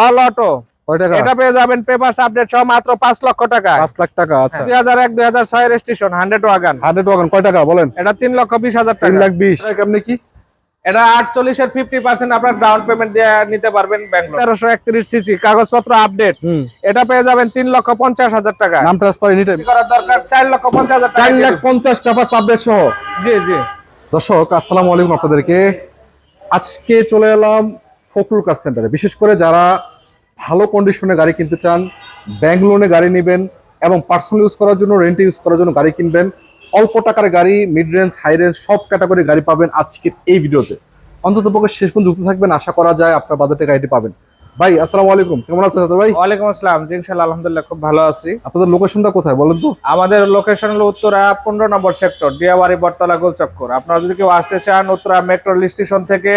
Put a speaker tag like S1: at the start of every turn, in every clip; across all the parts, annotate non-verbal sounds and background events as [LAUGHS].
S1: All auto এটা পেয়ে যাবেন পেপারস আপডেট সহ মাত্র পাঁচ লক্ষ টাকা।
S2: পাঁচ লাখ টাকা আচ্ছা।
S1: দুই হাজার এক দুই হাজার ছয় হান্ড্রেড ওয়াগান
S2: হান্ড্রেড ওয়াগন কয় টাকা বলেন?
S1: এটা তিন লক্ষ বিশ হাজার টাকা।
S2: লাখ বিশ। কেমনি কি?
S1: এটা ফিফটি পার্সেন্ট আপনার ডাউন পেমেন্ট দিয়ে নিতে পারবেন ব্যাংক তেরোশো একত্রিশ সিসি কাগজপত্র আপডেট এটা পেয়ে যাবেন তিন লক্ষ পঞ্চাশ হাজার টাকা।
S2: নাম ট্রান্সফার
S1: করার দরকার? চার লক্ষ পঞ্চাশ হাজার
S2: চার লাখ পঞ্চাশ পেপার আপডেট সহ।
S1: জি জি।
S2: দর্শক আসসালামু আলাইকুম আপনাদেরকে। আজকে চলে এলাম ফকরুল কার সেন্টারে। বিশেষ করে যারা ভালো কন্ডিশনে গাড়ি কিনতে চান ব্যাংক লোনে গাড়ি নেবেন এবং পার্সোনাল ইউজ করার জন্য রেন্টে ইউজ করার জন্য গাড়ি কিনবেন অল্প টাকার গাড়ি মিড রেঞ্জ হাই রেঞ্জ সব ক্যাটাগরি গাড়ি পাবেন আজকের এই ভিডিওতে। অন্তত পক্ষে শেষ পর্যন্ত যুক্ত থাকবেন আশা করা যায় আপনার বাজেটে গাড়িটি পাবেন। ভাই আসসালামু আলাইকুম। কেমন আছেন ভাই?
S1: ওয়ালাইকুম আসসালাম। জি ইনশাল্লাহ আলহামদুলিল্লাহ খুব ভালো আছি।
S2: আপনাদের লোকেশনটা কোথায় বলেন তো?
S1: আমাদের লোকেশন হলো উত্তরা পনেরো নম্বর সেক্টর ডিয়াবাড়ি বটতলা গোলচক্কর। আপনারা যদি কেউ আসতে চান উত্তরা মেট্রো স্টেশন থেকে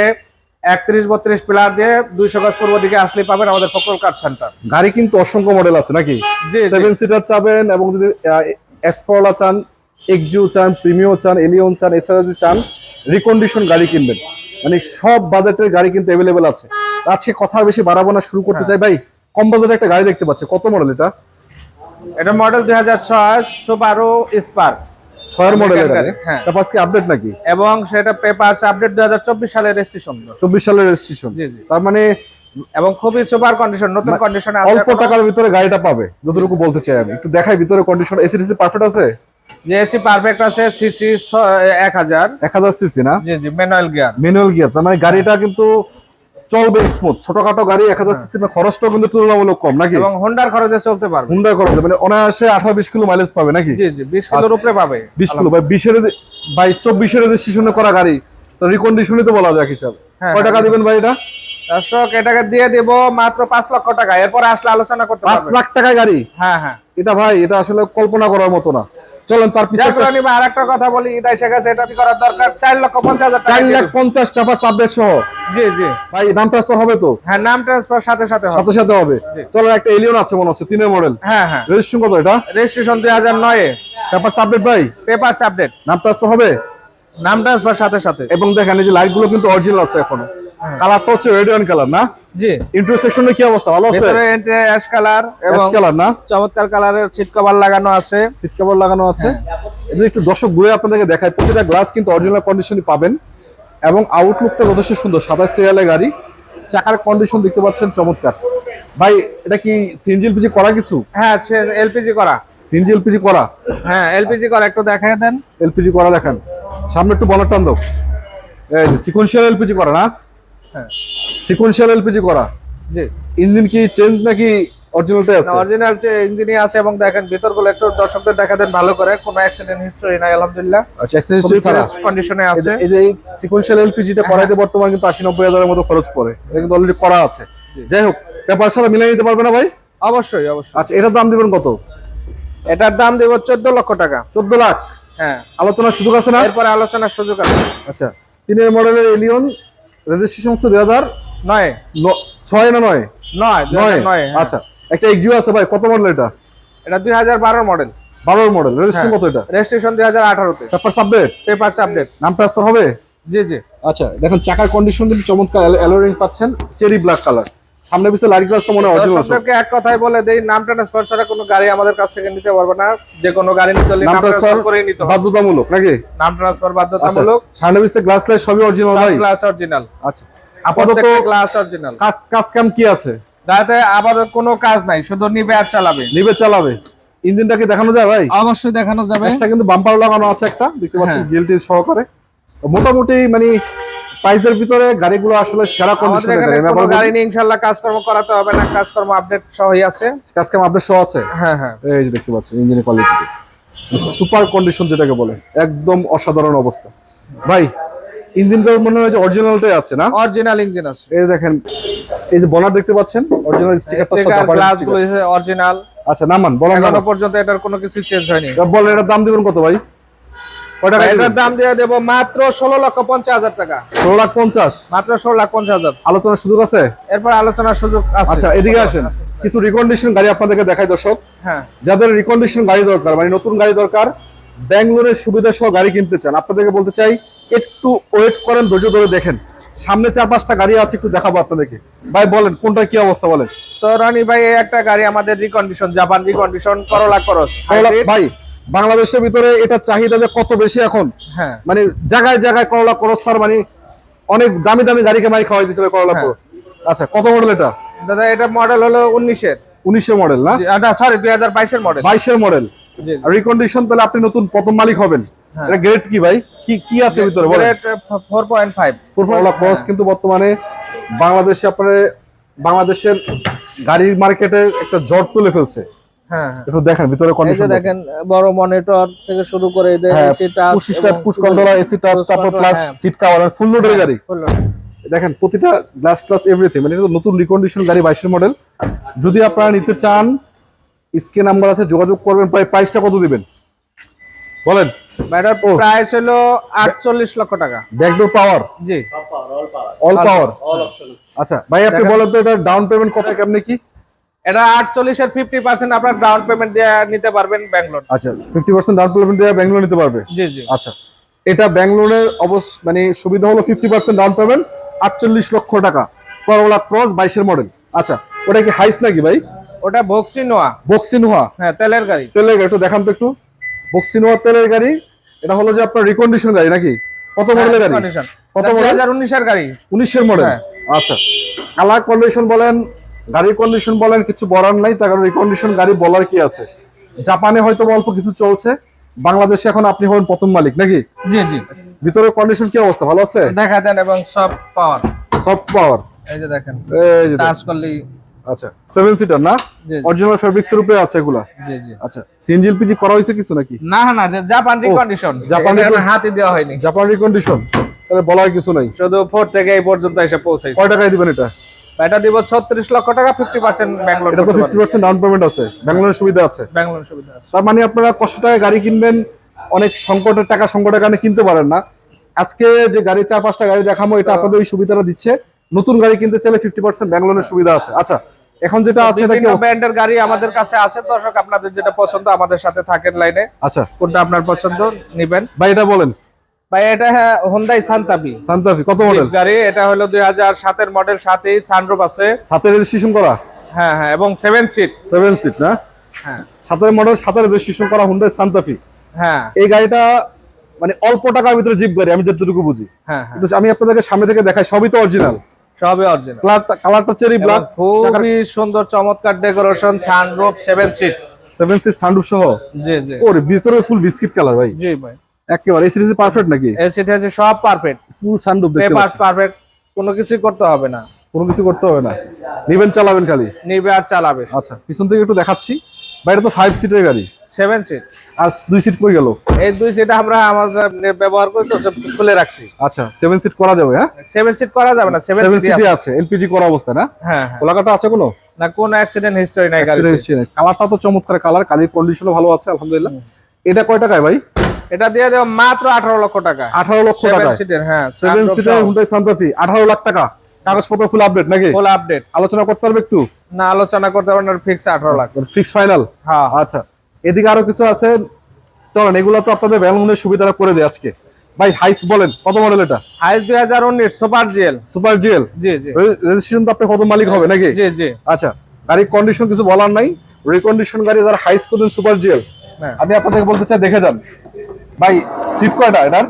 S1: একত্রিশ বত্রিশ পিলার দিয়ে দুইশো গজ পূর্ব দিকে আসলেই পাবেন আমাদের ফকরুল কার সেন্টার।
S2: গাড়ি কিন্তু অসংখ্য মডেল আছে নাকি?
S1: জি।
S2: সেভেন সিটার চাবেন এবং যদি এসকলা চান এক্সিও চান প্রিমিও চান এলিয়ন চান এছাড়া যদি চান রিকন্ডিশন গাড়ি কিনবেন। মানে সব বাজেটের গাড়ি কিন্তু অ্যাভেলেবেল আছে। আজকে কথা বেশি বাড়াবো না শুরু করতে চাই ভাই। কম বাজেটে একটা গাড়ি দেখতে পাচ্ছি। কত মডেল এটা?
S1: এটা মডেল দুই হাজার ছয় সুপারো স্পার্ক
S2: ছয়ের মডেল এটা
S1: গাড়ি, হ্যাঁ।
S2: আজকে আপডেট নাকি?
S1: এবং সেটা পেপারস আপডেট দুই হাজার চব্বিশ সালের রেজিস্ট্রেশন
S2: চব্বিশ সালের রেজিস্ট্রেশন তার মানে
S1: এবং খুবই সুপার কন্ডিশন নতুন কন্ডিশনে আছে
S2: অল্প টাকার ভিতরে গাড়িটা পাবে যতটুকু বলতে চাই আমি। একটু দেখাই ভিতরে কন্ডিশন এসি এসিডিসি পারফেক্ট আছে?
S1: যে এসি পারফেক্ট আছে সিসি এক হাজার।
S2: এক হাজার সিসি না?
S1: জি জি ম্যানুয়াল গিয়ার
S2: ম্যানুয়াল গিয়ার তার মানে গাড়িটা কিন্তু চলবে স্মুথ ছোটখাটো গাড়ি এক হাজার সিসি খরচটাও কিন্তু তুলনামূলক কম নাকি?
S1: এবং হোন্ডার খরচে চলতে পারবে।
S2: হুন্ডা খরচ মানে অনায়াসে আঠারো বিশ কিলো মাইলেজ পাবে নাকি?
S1: জি জি বিশ কিলোর উপরে পাবে
S2: বিশ কিলো বা বিশের বাইশ চব্বিশের রেজিস্ট্রেশনে করা গাড়ি তো রিকন্ডিশনই তো বলা যায় হিসাবে।
S1: হ্যাঁ,
S2: কয় টাকা দিবেন ভাই এটা?
S1: দর্শক এটাকে দিয়ে দেবো মাত্র পাঁচ লক্ষ টাকা এরপরে আসলে আলোচনা করতে
S2: পাঁচ লাখ টাকায় গাড়ি?
S1: হ্যাঁ হ্যাঁ।
S2: এটা ভাই এটা আসলে কল্পনা করার মতো না। চলেন তার পিছনে
S1: আর একটা কথা বলি এটা এসে গেছে এটা কি করার দরকার। চার লক্ষ পঞ্চাশ হাজার টাকা
S2: চার লাখ পঞ্চাশ টাকা সাবজেক্ট সহ।
S1: জি জি।
S2: ভাই নাম ট্রান্সফার হবে তো?
S1: হ্যাঁ নাম ট্রান্সফার সাথে সাথে হবে।
S2: সাথে সাথে হবে। চলো একটা এলিয়ন আছে মনে হচ্ছে তিনের মডেল
S1: হ্যাঁ হ্যাঁ।
S2: রেজিস্ট্রেশন কত এটা?
S1: রেজিস্ট্রেশন দুই হাজার নয়।
S2: পেপার সাবজেক্ট ভাই?
S1: পেপার আপডেট
S2: নাম ট্রান্সফার হবে?
S1: নাম ট্রান্সফার সাথে সাথে।
S2: এবং দেখেন এই যে লাইটগুলো কিন্তু অরিজিনাল আছে এখনও।
S1: হ্যাঁ।
S2: কালারটা হচ্ছে রেড অ্যান্ড কালার না?
S1: জি।
S2: ইন্টারসেকশনে কি অবস্থা? ভালো আছে?
S1: ভেতরে অ্যাশ কালার এবং
S2: অ্যাশ কালার না?
S1: চমৎকার কালারের সিট কভার লাগানো আছে।
S2: সিট কভার লাগানো আছে।
S1: হ্যাঁ।
S2: একটু দর্শক ঘুরে আপনাদেরকে দেখায় প্রতিটা গ্লাস কিন্তু অরিজিনাল কন্ডিশনই পাবেন। এবং আউটলুকটা যথেষ্ট সুন্দর সাদা সিরিয়ালে গাড়ি। চাকার কন্ডিশন দেখতে পাচ্ছেন চমৎকার। ভাই এটা কি সিএনজি এলপিজি করা কিছু?
S1: হ্যাঁ এলপিজি করা।
S2: সিএনজি এলপিজি করা?
S1: হ্যাঁ এলপিজি করা একটু দেখাই দেন।
S2: এলপিজি করা দেখেন। সামনে একটু বলার টান দাও। এই যে সিকোয়েন্সিয়াল এলপিজি করা না?
S1: হ্যাঁ।
S2: সিকোয়েন্সিয়াল এলপিজি করা।
S1: জি।
S2: ইঞ্জিন কি চেঞ্জ নাকি অরিজিনালটাই আছে?
S1: অরিজিনাল যে ইঞ্জিনই আছে এবং দেখেন ভিতরগুলো একটু দর্শকদের দেখা দেন ভালো করে। কোনো অ্যাক্সিডেন্ট হিস্টরি নাই আলহামদুলিল্লাহ।
S2: আচ্ছা এক্সচেঞ্জ ছাড়া।
S1: কন্ডিশনে আছে।
S2: এই যে সিকোয়েন্সিয়াল এলপিজিটা করাইতে বর্তমান কিন্তু আশি নব্বই হাজারের মতো খরচ পড়ে। এটা কিন্তু অলরেডি করা আছে। যাই হোক পেপার সাথে মিলাই নিতে পারবে না ভাই?
S1: অবশ্যই অবশ্যই।
S2: আচ্ছা এটার দাম দিবেন কত?
S1: এটার দাম দেব চোদ্দ লক্ষ টাকা।
S2: চোদ্দ লাখ?
S1: হ্যাঁ।
S2: আলোচনার সুযোগ আছে না?
S1: এরপরে আলোচনার সুযোগ আছে।
S2: আচ্ছা। তিনের মডেলের এলিয়ন রেজিস্ট্রেশন হচ্ছে দুই হাজার
S1: নয়।
S2: ছয় না নয়?
S1: নয়
S2: নয়।
S1: নয় হ্যাঁ।
S2: আচ্ছা। একটা এক্সিও আছে ভাই কত মডেল এটা?
S1: এটা দুই হাজার বারো মডেল।
S2: বারোর মডেল রেজিস্ট্রেশন কত এটা?
S1: রেজিস্ট্রেশন দুই হাজার আঠারোতে।
S2: পেপার সাবডেট
S1: পেপারস আপডেট
S2: নাম ট্রান্সফার হবে?
S1: জি জি।
S2: আচ্ছা দেখেন চাকার কন্ডিশন কিন্তু চমৎকার অ্যালোরিং পাচ্ছেন চেরি ব্ল্যাক কালার সামনে পিছনে লাইট গ্লাস তো মনে হয় অরিজিনাল
S1: দর্শকদেরকে এক কথাই বলে দেই নাম ট্রান্সফার ছাড়া কোনো গাড়ি আমাদের কাছ থেকে নিতে পারবে না। যে কোনো গাড়ি নিতে হলে
S2: নাম
S1: নাম ট্রান্সফার করেই নিতে হবে।
S2: বাধ্যতামূলক নাকি?
S1: নাম ট্রান্সফার
S2: আচ্ছা
S1: বাধ্যতামূলক।
S2: সামনে পিছনে গ্লাস লাইট সবই অরিজিনাল ভাই?
S1: গ্লাস অরিজিনাল
S2: আচ্ছা। আপাতত
S1: গ্লাস অরিজিনাল
S2: কাজ কাজ কাম কি আছে?
S1: গাড়িতে আপাতত কোনো কাজ নাই শুধু নিবে আর চালাবে।
S2: নিবে চালাবে। ইঞ্জিনটাকে দেখানো যায় ভাই?
S1: অবশ্যই দেখানো যাবে।
S2: এক্সট্রা কিন্তু বাম্পার লাগানো আছে একটা দেখতে পাচ্ছেন
S1: হ্যাঁ।
S2: গিলটি সহকারে। মোটামুটি মানে প্রাইসের ভিতরে গাড়িগুলো আসলে সেরা কন্ডিশনে
S1: এখানে কোনো গাড়ি নিয়ে ইনশাল্লাহ কাজকর্ম করাতে হবে না কাজকর্ম আপডেট সহই আছে।
S2: কাজ কাম আপডেট সহ আছে?
S1: হ্যাঁ হ্যাঁ।
S2: এই যে দেখতে পাচ্ছেন ইঞ্জিনের কোয়ালিটি সুপার কন্ডিশন যেটাকে বলে একদম অসাধারণ অবস্থা। ভাই ইঞ্জিনটা মনে হয় যে অরিজিনালটাই আছে না?
S1: অরিজিনাল ইঞ্জিন আছে।
S2: এই দেখেন এই যে বনার দেখতে পাচ্ছেন অরিজিনাল স্টিকারটা
S1: গ্লাসগুলো অরিজিনাল
S2: আচ্ছা নামান বলেন
S1: এখনও পর্যন্ত এটার কোনো কিছু চেঞ্জ হয়নি।
S2: বলেন এটার দাম দিবেন কত ভাই?
S1: এটার দাম দিয়ে দেবো মাত্র ষোলো লক্ষ পঞ্চাশ হাজার টাকা।
S2: ষোলো লাখ পঞ্চাশ?
S1: মাত্র ষোলো লাখ পঞ্চাশ হাজার।
S2: আলোচনার সুযোগ আছে?
S1: এরপর আলোচনার সুযোগ
S2: আচ্ছা এদিকে আসেন। কিছু রিকন্ডিশন গাড়ি আপনাদেরকে দেখাই দর্শক।
S1: হ্যাঁ।
S2: যাদের রিকন্ডিশন গাড়ি দরকার মানে নতুন গাড়ি দরকার ব্যাঙ্গালোরের সুবিধা সহ গাড়ি কিনতে চান আপনাদেরকে বলতে চাই একটু ওয়েট করেন ধৈর্য ধরে দেখেন। সামনে চার পাঁচটা গাড়ি আছে একটু দেখাবো আপনাদেরকে। ভাই বলেন কোনটা কি অবস্থা বলেন?
S1: তো রনি ভাই একটা গাড়ি আমাদের রিকন্ডিশন জাপান রিকন্ডিশন করলা করস।
S2: করলা-
S1: Hybrid।
S2: ভাই বাংলাদেশের ভিতরে এটা চাহিদা যে কত বেশি এখন?
S1: হ্যাঁ।
S2: মানে জায়গায় জায়গায় করলা করস স্যার মানে অনেক দামি দামি গাড়িকে মারি খাওয়াই দিছিল করলা
S1: হ্যাঁ।
S2: করস। আচ্ছা কত মডেল এটা?
S1: দাদা এটা মডেল হলো উনিশের।
S2: উনিশের মডেল না?
S1: সরি দুই হাজার বাইশের মডেল
S2: বাইশের মডেল রিকন্ডিশন তাহলে আপনি নতুন প্রথম মালিক হবেন।
S1: হ্যাঁ।
S2: এটা গ্রেড কি ভাই? কি কি আছে ভিতরে বলেন।
S1: Four point five
S2: Corolla Cross কিন্তু বর্তমানে বাংলাদেশে আপনার বাংলাদেশের গাড়ির মার্কেটে একটা জ্বর তুলে ফেলছে।
S1: হ্যাঁ হ্যাঁ।
S2: একটু দেখেন ভিতরে কন্ডিশন
S1: দেখেন। বড় মনিটর থেকে শুরু করে এই যে
S2: হ্যাঁ push start push controller AC touch তারপর প্লাস। সিট কভার ফুল লোডের গাড়ি।
S1: full
S2: দেখেন প্রতিটা গ্লাস ট্লাস এভরিথিং মানে এটা নতুন রিকন্ডিশন গাড়ি বাইশের মডেল যদি আপনারা নিতে চান স্কে নাম্বার আছে যোগাযোগ করবেন প্রায় প্রাইসটা কত দিবেন? বলেন।
S1: এটার প্রাইস হলো আটচল্লিশ লক্ষ টাকা।
S2: Backdoor power
S1: G.
S2: All power আচ্ছা ভাই আপনি বলেন তো এটা ডাউন পেমেন্ট কত কেমনে কি?
S1: এটা আটচল্লিশের ফিফটি পার্সেন্ট আপনার ডাউন পেমেন্ট দিয়ে নিতে পারবেন ব্যাঙ্গলোর
S2: আচ্ছা ফিফটি পার্সেন্ট ডাউন পেমেন্ট দিয়ে ব্যাঙ্গলোর নিতে পারবে?
S1: জি জি।
S2: আচ্ছা এটা ব্যাঙ্গলোরের অবশ্য মানে সুবিধা হলো ফিফটি পার্সেন্ট ডাউন পেমেন্ট আটচল্লিশ লক্ষ টাকা। করোলা ক্রস বাইশের মডেল আচ্ছা ওটা কি হাইস নাকি ভাই?
S1: ওটা ভক্সি নোয়া
S2: বক্সিনোয়া
S1: হ্যাঁ তেলের গাড়ি।
S2: তেলের গাড়ি একটু দেখান তো একটু। বক্সিনোয়া তেলের গাড়ি এটা হলো যে আপনার রিকন্ডিশন গাড়ি নাকি? কত মডেলের গাড়ি? কত model?
S1: হাজার উনিশের গাড়ি।
S2: উনিশের মডেল
S1: হ্যাঁ।
S2: আচ্ছা কালার কন্ডিশন বলেন গাড়ির কন্ডিশন বলেন কিছু বলার নাই তার কারণ রিকন্ডিশন গাড়ি বলার কি আছে? জাপানে হয়তো অল্প কিছু চলছে বাংলাদেশে এখন আপনি হবেন প্রথম মালিক নাকি?
S1: জি জি।
S2: ভিতরে কন্ডিশন কি অবস্থা ভালো আছে?
S1: দেখা দেন এবং সব পাওয়ার
S2: সফট পাওয়ার
S1: এই যে দেখেন
S2: এই যে
S1: টাচ করলেই
S2: আচ্ছা সেভেন সিটার না? অরিজিনাল ফেব্রিক্স এর উপরে আছে এগুলা?
S1: জি জি।
S2: আচ্ছা সিএনজি এলপিজি করা হয়েছে কিছু নাকি?
S1: না না জাপান রিকন্ডিশন
S2: জাপান
S1: হাতে দেওয়া হয়নি।
S2: জাপান রিকন্ডিশন তাহলে বলার কিছু নাই।
S1: শুধু ফোর থেকে এই পর্যন্ত এসে পৌঁছাইছে।
S2: কয় টাকায় দিবেন এটা?
S1: এটা দিব ছত্রিশ লক্ষ টাকা ফিফটি পার্সেন্ট ব্যাঙ্গলোর
S2: এটা তো ফিফটি পার্সেন্ট ডাউন পেমেন্ট আছে সুবিধা আছে।
S1: ব্যাঙ্গলোর সুবিধা আছে।
S2: তার মানে আপনারা কষ্ট গাড়ি কিনবেন অনেক সংকটের টাকা সংকটের কারণে কিনতে পারেন না। আজকে যে গাড়ি চার পাঁচটা গাড়ি দেখাবো এটা আপনাদের ওই সুবিধাটা দিচ্ছে। নতুন গাড়ি কিনতে চাইলে ফিফটি পার্সেন্ট ব্যাঙ্গালোরের সুবিধা আছে। আচ্ছা এখন যেটা আছে এটা কি
S1: ব্র্যান্ডের গাড়ি আমাদের কাছে আছে। দর্শক আপনাদের যেটা পছন্দ আমাদের সাথে থাকেন লাইনে।
S2: আচ্ছা।
S1: কোনটা আপনার পছন্দ নিবেন।
S2: ভাই এটা বলেন।
S1: ভাই এটা Hyundai Santa Fe
S2: Santa Fe কত মডেল
S1: গাড়ি এটা হলো দুই হাজার সাতের মডেল সাথেই সানরুফ আছে।
S2: সাথে রেজিস্ট্রেশন করা?
S1: হ্যাঁ হ্যাঁ এবং সেভেন সিট
S2: সেভেন সিট না?
S1: হ্যাঁ।
S2: সাতের মডেল সাথে রেজিস্ট্রেশন করা হুন্ডাই সান্তাফি
S1: হ্যাঁ।
S2: এই গাড়িটা মানে অল্প টাকার ভিতরে জিপ গাড়ি আমি যতটুকু বুঝি।
S1: হ্যাঁ হ্যাঁ।
S2: আমি আপনাদেরকে সামনে থেকে দেখাই সবই তো অরিজিনাল
S1: সবই অরিজিনাল
S2: কালারটা কালারটা চেরি ব্ল্যাক
S1: খুবই সুন্দর চমৎকার decoration sunroof seven seat
S2: seven seat sunroof সহ?
S1: জি জি।
S2: ওরে ভিতরে ফুল বিস্কিট কালার ভাই।
S1: জি ভাই।
S2: একেবারে। এই সিরিজে পারফেক্ট নাকি?
S1: এই আছে সব পারফেক্ট
S2: ফুল সানরুফ দেখতে পাচ্ছি।
S1: পারফেক্ট কোনো কিছুই করতে হবে না।
S2: কোনো কিছু করতে হবে না। নিবেন চালাবেন খালি?
S1: নিবে আর চালাবে।
S2: আচ্ছা পিছন থেকে একটু দেখাচ্ছি। এটা তো ফাইভ সিটের গাড়ি।
S1: সেভেন সিট
S2: আর দুই সিট কই গেল?
S1: এই দুই সিট আমরা আমাদের ব্যবহার করি তো খুলে রাখছি।
S2: আচ্ছা সেভেন সিট করা যাবে হ্যাঁ?
S1: সেভেন সিট করা যাবে না সেভেন সিট
S2: আছে। এলপিজি করা অবস্থা না?
S1: হ্যাঁ হ্যাঁ।
S2: কোলাকাটা আছে কোনো?
S1: না কোনো অ্যাক্সিডেন্ট হিস্টরি নাই গাড়িতে।
S2: কালারটা তো চমৎকার কালার কালির কন্ডিশনও ভালো আছে আলহামদুলিল্লাহ। এটা কয় টাকায় ভাই?
S1: এটা দিয়ে দেবো মাত্র আঠারো লক্ষ টাকা।
S2: আঠারো লক্ষ
S1: সেভেন
S2: টাকা
S1: সিটের হ্যাঁ
S2: সেভেন সিটার হুন্ডাই সান্তাফি আঠারো লাখ টাকা। কাগজপত্র ফুল আপডেট নাকি?
S1: ফুল আপডেট
S2: আলোচনা করতে পারবে একটু?
S1: না আলোচনা করতে পারেন ফিক্স আঠারো লাখ।
S2: ফিক্স ফাইনাল
S1: হ্যাঁ।
S2: আচ্ছা। এদিকে আরও কিছু আছে? চলেন এগুলো তো আপনাদের ব্যালনের সুবিধাটা করে দেয় আজকে। ভাই হাইস বলেন কত মডেল এটা?
S1: হাইস দুই হাজার উনিশ সুপার জিএল
S2: সুপার জিএল
S1: জি জি।
S2: রেজিস্ট্রেশন তো আপনি কত মালিক হবে নাকি?
S1: জি জি।
S2: আচ্ছা গাড়ির কন্ডিশন কিছু বলার নাই। রিকন্ডিশন গাড়ি যারা হাইস করবেন সুপার জিএল
S1: হ্যাঁ।
S2: আমি আপনাদেরকে বলতে চাই দেখে যান। ভাই সিট কয়টা এটার?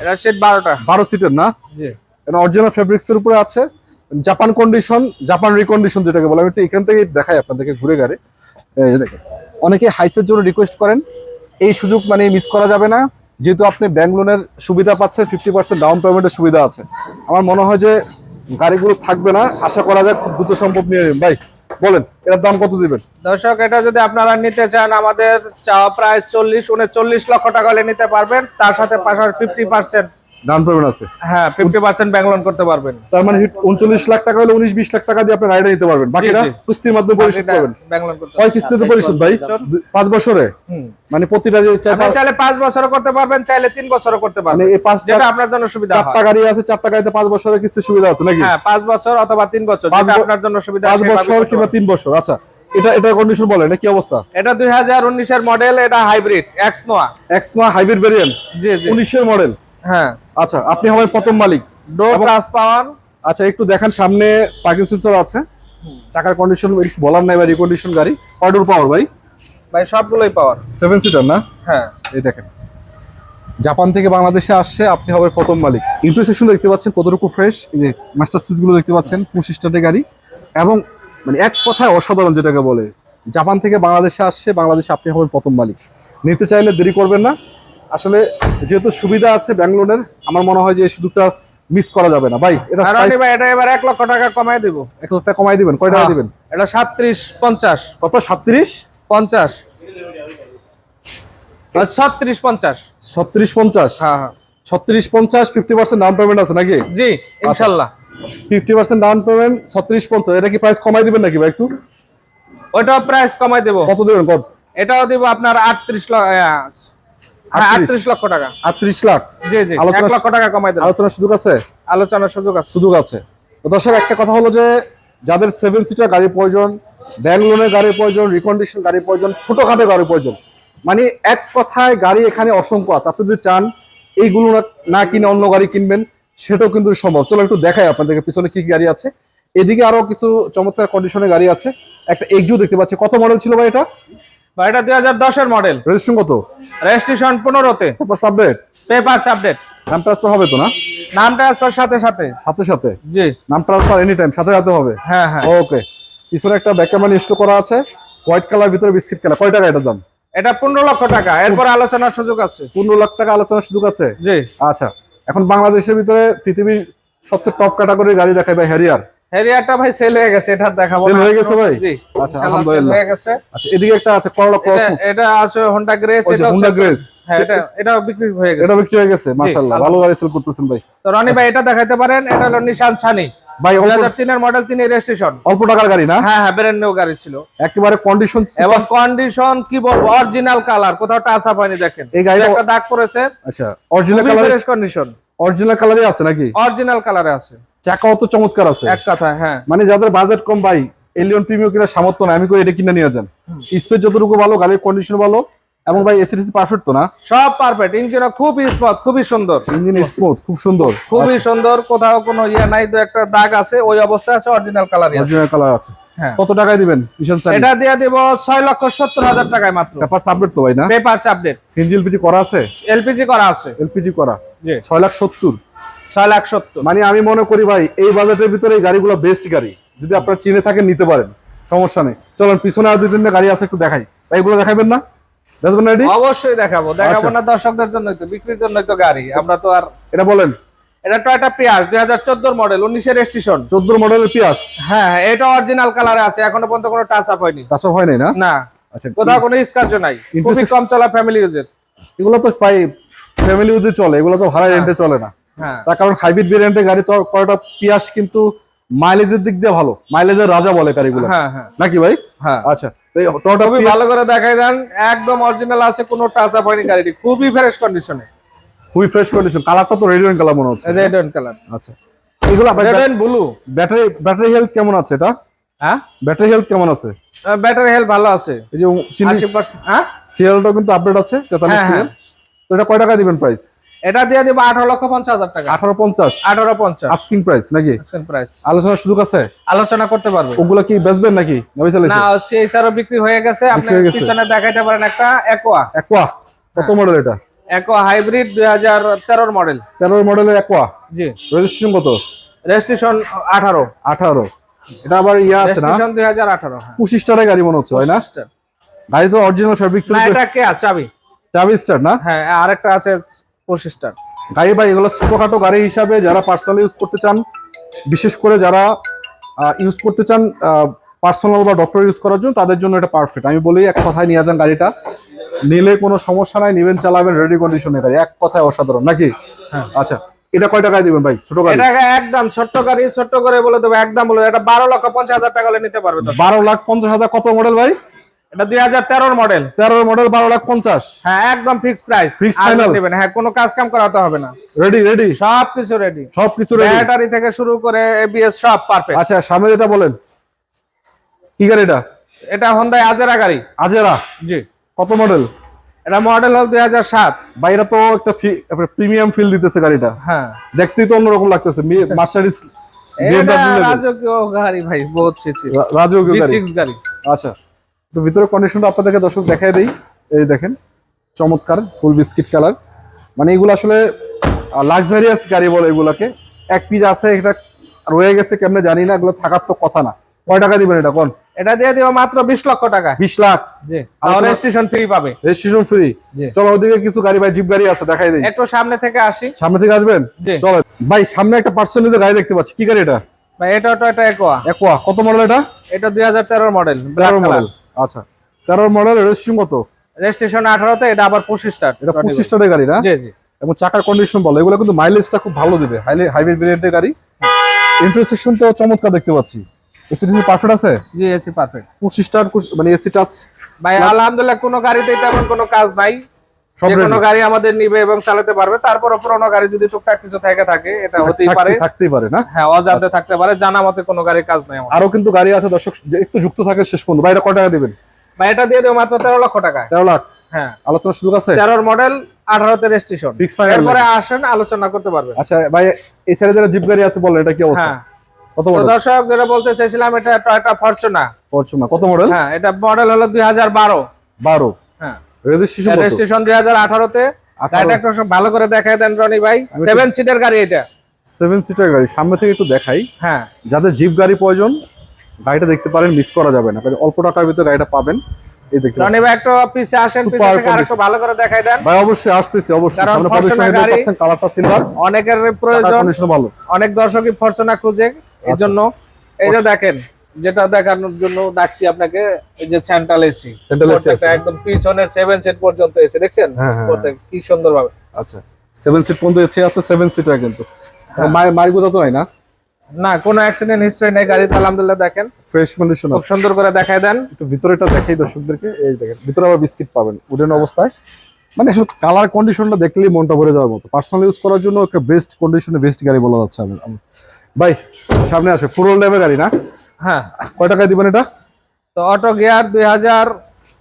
S1: এটা সিট বারোটা।
S2: বারো সিটের না?
S1: জি।
S2: এটা অরিজিনাল ফেব্রিক্স এর উপরে আছে। জাপান কন্ডিশন জাপান রিকন্ডিশন যেটাকে বলে আমি একটু এখান থেকে দেখাই আপনাদেরকে ঘুরে গাড়ি এই দেখেন অনেকে হাইসের জন্য রিকোয়েস্ট করেন। এই সুযোগ মানে মিস করা যাবে না। যেহেতু আপনি ব্যাংক লোনের সুবিধা পাচ্ছেন ফিফটি পার্সেন্ট ডাউন পেমেন্টের সুবিধা আছে। আমার মনে হয় যে গাড়িগুলো থাকবে না। আশা করা যায় খুব দ্রুত সম্ভব নিয়ে ভাই বলেন, এটার দাম কত দিবেন?
S1: দর্শক, এটা যদি আপনারা নিতে চান, আমাদের চা প্রায় চল্লিশ, উনচল্লিশ লক্ষ টাকা হলে নিতে পারবেন। তার সাথে পাশাপাশি ফিফটি পার্সেন্ট
S2: ডাউন পেমেন্ট আছে।
S1: হ্যাঁ ফিফটি পার্সেন্ট ব্যাংক লোন করতে পারবেন।
S2: তার মানে উনচল্লিশ লাখ টাকা হলে লাখ টাকা দিয়ে আপনি গাড়িটা নিতে পারবেন। বাকিটা কিস্তির মাধ্যমে পরিশোধ করবেন।
S1: ব্যাংক লোন করতে
S2: কয় কিস্তিতে পরিশোধ ভাই? বছরে? মানে প্রতিটা যে
S1: আপনি চাইলে পাঁচ বছরও করতে পারবেন চাইলে তিন বছরও করতে
S2: মানে
S1: পারবেন
S2: এই পাঁচটা
S1: যেটা আপনার জন্য সুবিধা হয়।
S2: চারটা গাড়ি আছে চারটা গাড়িতে পাঁচ বছরের কিস্তির সুবিধা আছে নাকি?
S1: হ্যাঁ পাঁচ বছর অথবা তিন বছর যেটা আপনার জন্য সুবিধা
S2: পাঁচ বছর কিংবা। তিন বছর। আচ্ছা এটা এটা কন্ডিশন বলেন এটা কি অবস্থা?
S1: এটা দুই হাজার উনিশের মডেল এটা hybrid X Noah
S2: X Noah hybrid variant
S1: জি। জি
S2: মডেল
S1: হ্যাঁ।
S2: আচ্ছা আপনি হবেন প্রথম মালিক।
S1: ডোর পাওয়ার
S2: আচ্ছা একটু দেখেন সামনে পার্কিং সেন্সর আছে। চাকার কন্ডিশন বলার নাই বা রিকন্ডিশন গাড়ি। কয়ডোর পাওয়ার ভাই?
S1: ভাই সবগুলোই পাওয়ার
S2: সেভেন সিটার না?
S1: হ্যাঁ।
S2: এই দেখেন। জাপান থেকে বাংলাদেশে আসছে আপনি হবে প্রথম মালিক। ইন্টারসেকশন দেখতে পাচ্ছেন কতটুকু ফ্রেশ এই যে মাস্টার সুইচগুলো দেখতে পাচ্ছেন পঁচিশ স্টার্টের গাড়ি। এবং মানে এক কথায় অসাধারণ যেটাকে বলে। জাপান থেকে বাংলাদেশে আসছে বাংলাদেশে আপনি হবেন প্রথম মালিক। নিতে চাইলে দেরি করবেন না। আসলে যেহেতু সুবিধা আছে ব্যাঙ্গলোরের আমার মনে হয় যে এই সুযোগটা মিস করা যাবে না। ভাই এটা
S1: ভাই এটা এবার এক লক্ষ টাকা কমাই দিব।
S2: এক লাখ টাকা কমাই দিবেন কয় টাকা দিবেন?
S1: এটা সাতত্রিশ পঞ্চাশ।
S2: কত? সাতত্রিশ?
S1: পঞ্চাশ। ছত্রিশ পঞ্চাশ।
S2: ছত্রিশ পঞ্চাশ?
S1: হ্যাঁ হ্যাঁ।
S2: ছত্রিশ পঞ্চাশ ফিফটি পার্সেন্ট ডাউন পেমেন্ট আছে নাকি?
S1: জি ইনশাল্লাহ।
S2: ফিফটি পার্সেন্ট ডাউন পেমেন্ট ছত্রিশ পঞ্চাশ এটা কি প্রাইস কমাই দিবেন নাকি ভাই একটু?
S1: প্রাইস কমাই দেবো।
S2: কত দেবেন কত?
S1: এটাও দিব আপনার আটত্রিশ লক্ষ হ্যাঁ
S2: 38
S1: লক্ষ টাকা।
S2: আটত্রিশ লাখ।
S1: জি জি এক
S2: আলোচনা-
S1: লক্ষ টাকা কমাই দেবো
S2: আলোচনার সুযোগ আছে?
S1: আলোচনার সুযোগ আছে।
S2: সুযোগ আছে। তো দর্শক একটা কথা হলো যে যাদের সেভেন সিটার প্রয়োজন ব্যাংক লোনের গাড়ির প্রয়োজন রিকন্ডিশন প্রয়োজন ছোটখাটো প্রয়োজন মানে এক কথায় গাড়ি এখানে অসংখ্য আছে। আপনি যদি চান এইগুলো না- কিনে অন্য গাড়ি কিনবেন সেটাও কিন্তু সম্ভব। চলো একটু দেখাই আপনাদেরকে পিছনে কি কি গাড়ি আছে। এদিকে আরও কিছু চমৎকার কন্ডিশনের গাড়ি আছে। একটা এক্সু দেখতে পাচ্ছি। কত মডেল ছিল ভাই এটা?
S1: বা এটা দুই হাজার দশের মডেল
S2: রেজিস্ট্রেশন কত?
S1: রেজিস্ট্রেশন পনেরোতে।
S2: সাবডেট
S1: পেপার আপডেট
S2: নাম ট্রান্সফার হবে তো না?
S1: নাম ট্রান্সফার সাথে সাথে।
S2: সাথে সাথে?
S1: জি।
S2: নাম ট্রান্সফার এনি টাইম সাথে সাথে হবে?
S1: হ্যাঁ হ্যাঁ।
S2: ওকে পিছনে একটা ব্যাক ক্যামেরা ইনস্টল করা আছে। হোয়াইট কালার ভিতরে বিস্কিট কালার কয় টাকা এটার দাম?
S1: এটা পনেরো লক্ষ টাকা। এরপর আলোচনার সুযোগ আছে।
S2: পনেরো লাখ টাকা আলোচনার সুযোগ আছে?
S1: জি।
S2: আচ্ছা। এখন বাংলাদেশের ভিতরে পৃথিবীর সবচেয়ে টপ ক্যাটাগরির গাড়ি দেখায় ভাই হ্যারিয়ার
S1: হেরিয়ারটা ভাই সেল হয়ে গেছে এটা দেখাবো
S2: Sell হয়ে গেছে ভাই?
S1: জি
S2: আচ্ছা, আলহামদুলিল্লাহ।
S1: হয়ে গেছে।
S2: আচ্ছা এদিকে একটা আছে করলা ক্রস
S1: এটা- এটা আছে হোন্ডা গ্রেস
S2: ওই যে Honda
S1: হ্যাঁ এটা এটাও বিক্রি হয়ে গেছে।
S2: এটা বিক্রি হয়ে গেছে মাশাআল্লাহ ভালো গাড়ি সেল করতেছেন ভাই।
S1: তো রনি ভাই এটা দেখাইতে পারেন এটা হলো নিশান ছানি
S2: ভাই
S1: দুই
S2: অল্প
S1: মডেল রেজিস্ট্রেশন
S2: টাকার গাড়ি না?
S1: হ্যাঁ হ্যাঁ ব্র্যান্ড নিউ গাড়ি ছিল।
S2: একেবারে কন্ডিশন
S1: এবং কন্ডিশন কি বলব অরিজিনাল কালার কোথাও টাচ আপ হয়নি দেখেন।
S2: এই গাড়িটা-
S1: একটা দাগ পড়েছে।
S2: আচ্ছা অরিজিনাল কালার
S1: কন্ডিশন
S2: অরিজিনাল কালারে আছে নাকি?
S1: অরিজিনাল কালারে আছে।
S2: চাকা অত চমৎকার আছে।
S1: এক কথা হ্যাঁ।
S2: মানে যাদের বাজেট কম ভাই এলিয়ন প্রিমিয়ার কিনা সামর্থ্য না আমি কই এটা কিনে নিয়ে যান। স্পেস যতটুকু ভালো গাড়ির কন্ডিশন ভালো এবং ভাই এসিডিসি পারফেক্ট তো না?
S1: সব পারফেক্ট ইঞ্জিন খুবই স্মুথ খুবই সুন্দর।
S2: ইঞ্জিন স্মুথ খুব সুন্দর।
S1: খুবই সুন্দর কোথাও কোনো ইয়ে নাই তো একটা দাগ আছে ওই অবস্থায় আছে অরিজিনাল কালারই আছে।
S2: অরিজিনাল কালার আছে।
S1: হ্যাঁ।
S2: কত টাকায় দিবেন মিশন সাইড
S1: এটা দিয়ে দিব ছয় লক্ষ সত্তর হাজার টাকায় মাত্র।
S2: পেপার সাবমিট তো ভাই না?
S1: পেপার আপডেট
S2: সিএনজি এলপিজি করা আছে?
S1: এলপিজি করা আছে।
S2: এলপিজি করা।
S1: জি।
S2: ছয় লাখ সত্তর।
S1: ছয় লাখ সত্তর।
S2: মানে আমি মনে করি ভাই এই বাজেটের ভিতরে এই গাড়িগুলো বেস্ট গাড়ি। যদি আপনারা চিনে থাকেন নিতে পারেন। সমস্যা নেই। চলুন পিছনে আর দুই তিনটা গাড়ি আছে একটু দেখাই। ভাই এগুলো দেখাবেন না?
S1: অবশ্যই দেখাবো। দেখাবো
S2: আচ্ছা।
S1: না দর্শকদের জন্যই তো বিক্রির জন্যই তো গাড়ি। আমরা তো আর
S2: এটা বলেন।
S1: এটা টয়টা পিয়াস দুই হাজার চোদ্দোর মডেল উনিশের স্টেশন
S2: চোদ্দ মডেলের পিয়াস
S1: হ্যাঁ হ্যাঁ, এটা অরিজিনাল কালারে আছে এখনও পর্যন্ত কোনো টাচ আপ হয়নি।
S2: তাসব হয় নাই না?
S1: না।
S2: আচ্ছা
S1: কোথাও কোনো স্কার্জ নাই। খুবই কম চলা ফ্যামিলি ইউজের
S2: এগুলো তো প্রায় ফ্যামিলি ইউজে চলে এগুলো তো ভাড়া রেন্টে চলে না।
S1: হ্যাঁ।
S2: তার কারণ হাইব্রিড ভেরিয়েন্টের গাড়ি তো কয়টা পিয়াস কিন্তু মাইলেজের দিক দিয়ে ভালো। মাইলেজের রাজা বলে গাড়িগুলো
S1: হ্যাঁ হ্যাঁ।
S2: নাকি ভাই?
S1: হ্যাঁ।
S2: আচ্ছা
S1: খুবই ভালো করে দেখাই দেন। একদম অরিজিনাল আছে কোনো টাচ আপ হয়নি গাড়িটি। খুবই ফ্রেশ কন্ডিশনে
S2: খুবই ফ্রেশ কন্ডিশন কালারটা তো রেডিয়েন্ট কালার মনে হচ্ছে।
S1: রেড কালার
S2: আচ্ছা। এগুলো
S1: red blue
S2: battery battery health কেমন আছে এটা?
S1: হ্যাঁ?
S2: ব্যাটারি হেলথ কেমন আছে?
S1: ব্যাটারি হেলথ ভালো আছে।
S2: এই যে চিনি
S1: আশি পার্সেন্ট হ্যাঁ?
S2: সিএলটা কিন্তু আপডেট আছে তেতাল্লিশ
S1: হ্যাঁ,
S2: সিএল তো এটা কয় টাকা দিবেন প্রাইস
S1: এটা দিয়ে দিব আঠারো লক্ষ পঞ্চাশ হাজার টাকা।
S2: আঠারো পঞ্চাশ।
S1: আঠারো পঞ্চাশ।
S2: আস্কিং প্রাইস নাকি?
S1: প্রাইস
S2: আলোচনার সুযোগ আছে?
S1: আলোচনা করতে পারবে।
S2: ওগুলো কি বেচবেন নাকি?
S1: না সেই ছাড়াও বিক্রি হয়ে গেছে। আপনি
S2: হয়ে
S1: পিছনে দেখাইতে পারেন একটা একোয়া
S2: একোয়া কত মডেল এটা?
S1: একোয়া হাইব্রিড দুই হাজার তেরোর মডেল
S2: তেরো মডেলের একোয়া
S1: জি।
S2: রেজিস্ট্রেশন কত?
S1: রেজিস্ট্রেশন আঠারো।
S2: আঠারো। এটা আবার ইয়া আছে না?
S1: রেজিস্ট্রেশন দুই হাজার আঠারো হ্যাঁ।
S2: পঁচিশ টাকার গাড়ি মনে হচ্ছে হয় না? গাড়ি তো অরিজিনাল ফেব্রিক্স
S1: না এটা কে চাবি।
S2: চাবি স্টার না?
S1: হ্যাঁ আরেকটা আছে পঁচিশটার
S2: গাড়ি ভাই এগুলো ছোটখাটো গাড়ি হিসাবে যারা পার্সোনাল ইউজ করতে চান বিশেষ করে যারা ইউজ করতে চান পার্সোনাল বা ডক্টর ইউজ করার জন্য তাদের জন্য এটা পারফেক্ট আমি বলি এক কথায় নিয়ে যান গাড়িটা। নিলে কোনো সমস্যা নাই নেবেন চালাবেন রেডি কন্ডিশনে গাড়ি। এক কথায় অসাধারণ নাকি? আচ্ছা এটা কয় টাকায় দিবেন ভাই? ছোট গাড়ি।
S1: এটা একদম ছোট্ট গাড়ি ছোট্ট করে বলে দেবো একদম বলে। এটা বারো লক্ষ পঞ্চাশ হাজার টাকা নিতে পারবে
S2: বারো লাখ পঞ্চাশ হাজার কত মডেল ভাই?
S1: এটা দুই হাজার তেরোর মডেল
S2: তেরো মডেল বারো লাখ পঞ্চাশ।
S1: হ্যাঁ একদম ফিক্স প্রাইস
S2: final?
S1: নেবেন। হ্যাঁ কোনো কাজ কাম করাতে হবে না।
S2: রেডি রেডি
S1: সব কিছু রেডি
S2: সব কিছু রেডি
S1: ব্যাটারি থেকে শুরু করে এবিএস সব পারফেক্ট
S2: আচ্ছা সামনে যেটা বলেন কি গাড়ি এটা?
S1: এটা আজেরা গাড়ি।
S2: আজেরা
S1: জি।
S2: কত মডেল
S1: এটা মডেল হল দুই হাজার সাত।
S2: ভাই তো একটা প্রিমিয়াম ফিল দিতেছে গাড়িটা।
S1: হ্যাঁ।
S2: দেখতেই তো অন্যরকম লাগতেছে।
S1: এটা রাজকীয় গাড়ি ভাই বহুত সিসি
S2: রাজকীয় গাড়ি।
S1: সিক্স গাড়ি।
S2: আচ্ছা। তো ভিতরে কন্ডিশনটা আপনাদেরকে দর্শক দেখাই দেই। এই দেখেন চমৎকার ফুল বিস্কিট কালার মানে এগুলো আসলে লাক্সারিয়াস গাড়ি বলে এগুলাকে। এক পিস আছে এটা রয়ে গেছে কেমনে জানি না এগুলো থাকার তো কথা না। কয় টাকা দিবেন এটা কোন?
S1: এটা দিয়ে দিব মাত্র বিশ লক্ষ টাকা।
S2: বিশ লাখ?
S1: জি রেজিস্ট্রেশন ফ্রি পাবে।
S2: Registration free. চলো ওদিকে কিছু গাড়ি ভাই জিপ গাড়ি আছে দেখাই দেই।
S1: একটু সামনে থেকে আসি।
S2: সামনে থেকে আসবেন। চলো। ভাই সামনে একটা পার্সোনাল গাড়ি দেখতে পাচ্ছি। কি গাড়ি এটা?
S1: ভাই এটা এটা একোয়া
S2: একোয়া কত মডেল এটা?
S1: এটা দুই হাজার তেরোর মডেল
S2: তেরো মডেল আচ্ছা তেরো মডেল রেজিস্ট্রেশন কত?
S1: রেজিস্ট্রেশন আঠারোতে এটা আবার পঁচিশ স্টার
S2: এটা পঁচিশটার গাড়ি না?
S1: জি জি।
S2: এবং চাকার কন্ডিশন বলো এগুলো কিন্তু মাইলেজটা খুব ভালো দিবে। হাইব্রিড ভেরিয়েন্টের গাড়ি। ইন্টারসেকশন তো চমৎকার দেখতে পাচ্ছি। এসিটি পারফেক্ট আছে?
S1: জি এসি পারফেক্ট
S2: পঁচিশ স্টার মানে এসি টাচ
S1: ভাই আলহামদুলিল্লাহ কোনো গাড়িতে তেমন কোনো কাজ নাই। কোনো গাড়ি আমাদের নিবে এবং চালাতে পারবে তারপর পুরোনো গাড়ি যদি টুকটাক কিছু থেকে থাকে এটা হতেই পারে।
S2: থাকতেই পারে না?
S1: হ্যাঁ অজান্তে থাকতে পারে জানা মতে কোনো গাড়ির কাজ নাই
S2: আরও কিন্তু গাড়ি আছে দর্শক একটু যুক্ত থাকে শেষ পর্যন্ত। ভাই এটা কয় টাকা দিবেন?
S1: ভাই এটা দিয়ে দেবো মাত্র তেরো লক্ষ টাকা।
S2: তেরো লাখ?
S1: হ্যাঁ।
S2: আলোচনার সুযোগ আছে?
S1: তেরোর মডেল আঠারোতে রেজিস্ট্রেশন
S2: Fix final
S1: এরপরে আসেন আলোচনা করতে পারবে
S2: আচ্ছা ভাই এই সাইডে যারা জিপ গাড়ি আছে বলেন এটা কি অবস্থা?
S1: হ্যাঁ।
S2: কত মডেল
S1: দর্শক যেটা বলতে চাইছিলাম এটা টয়টা ফরচুনা
S2: ফরচুনা কত মডেল
S1: হ্যাঁ এটা মডেল হলো দুই হাজার বারো।
S2: বারো।
S1: হ্যাঁ।
S2: রেজিস্ট্রেশন কত?
S1: রেজিস্ট্রেশন দুই হাজার আঠারোতে। গাড়িটা একটু ভালো করে দেখাই দেন রনি ভাই। সেভেন সিটের গাড়ি এটা।
S2: সেভেন সিটার গাড়ি। সামনে থেকে একটু দেখাই।
S1: হ্যাঁ।
S2: যাদের জিপ গাড়ি প্রয়োজন গাড়িটা দেখতে পারেন মিস করা যাবে না। কারণ অল্প টাকার ভিতরে গাড়িটা পাবেন। এই দেখতে
S1: রনি ভাই একটু পিছে আসেন পিছে থেকে আরেকটু ভালো করে দেখাই দেন।
S2: ভাই অবশ্যই আসতেছি অবশ্যই। সামনে পজিশন পাচ্ছেন কালারটা সিলভার
S1: অনেকের প্রয়োজন।
S2: ভালো।
S1: অনেক দর্শকই ফরচুনা খুঁজে। এই জন্য এই যে দেখেন যেটা দেখানোর জন্য ডাকছি আপনাকে এই যে সেন্ট্রাল এসি
S2: AC আছে।
S1: একদম পিছনের সেভেন সিট পর্যন্ত এসে দেখছেন?
S2: হ্যাঁ, হ্যাঁ,
S1: কি সুন্দর ভাবে
S2: আচ্ছা সেভেন সিট পর্যন্ত এসি আছে সেভেন সিটার কিন্তু।
S1: হ্যাঁ।
S2: মায়ের তো নাই না?
S1: না কোনো অ্যাক্সিডেন্ট হিস্ট্রি নেই গাড়িতে আলহামদুলিল্লাহ দেখেন।
S2: ফ্রেশ কন্ডিশন
S1: খুব সুন্দর করে দেখায় দেন।
S2: একটু ভিতরেটা দেখাই দর্শকদেরকে এই দেখেন ভিতরে আবার বিস্কিট পাবেন উডেন অবস্থায়। মানে আসলে কালার কন্ডিশনটা দেখলেই মনটা ভরে যাওয়ার মতো। পার্সোনাল ইউজ করার জন্য একটা বেস্ট কন্ডিশনে বেস্ট গাড়ি বলা যাচ্ছে আমি ভাই সামনে আসে ফুল ড্রাইভের গাড়ি না?
S1: হ্যাঁ।
S2: কয় টাকায় দিবেন এটা?
S1: তো অটো গিয়ার দুই হাজার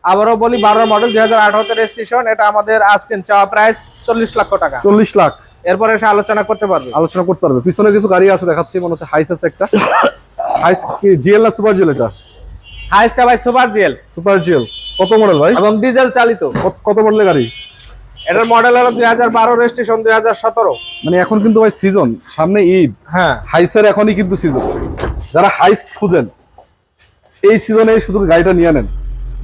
S1: আবারও বলি বারো মডেল দুই হাজার আঠারোতে রেজিস্ট্রেশন এটা আমাদের আজকের চাওয়া প্রাইস চল্লিশ লক্ষ টাকা।
S2: চল্লিশ লাখ।
S1: এরপরে এসে আলোচনা করতে পারবে।
S2: আলোচনা করতে পারবে। পিছনে কিছু গাড়ি আছে দেখাচ্ছি মনে হচ্ছে হাইস আছে একটা। হাইস কি জিএল না সুপার জিএল এটা?
S1: হাইস্টা ভাই সুপার জিএল
S2: সুপার জিএল কত মডেল ভাই?
S1: এবং ডিজেল চালিত।
S2: কত- কত মডেলের গাড়ি?
S1: এটার মডেল হলো দুই হাজার বারো রেজিস্ট্রেশন দুই হাজার সতেরো।
S2: মানে এখন কিন্তু ভাই সিজন সামনে ঈদ।
S1: হ্যাঁ।
S2: হাইসের এখনই কিন্তু সিজন যারা হাইস খুঁজেন এই সিজনে শুধু গাড়িটা নিয়ে নেন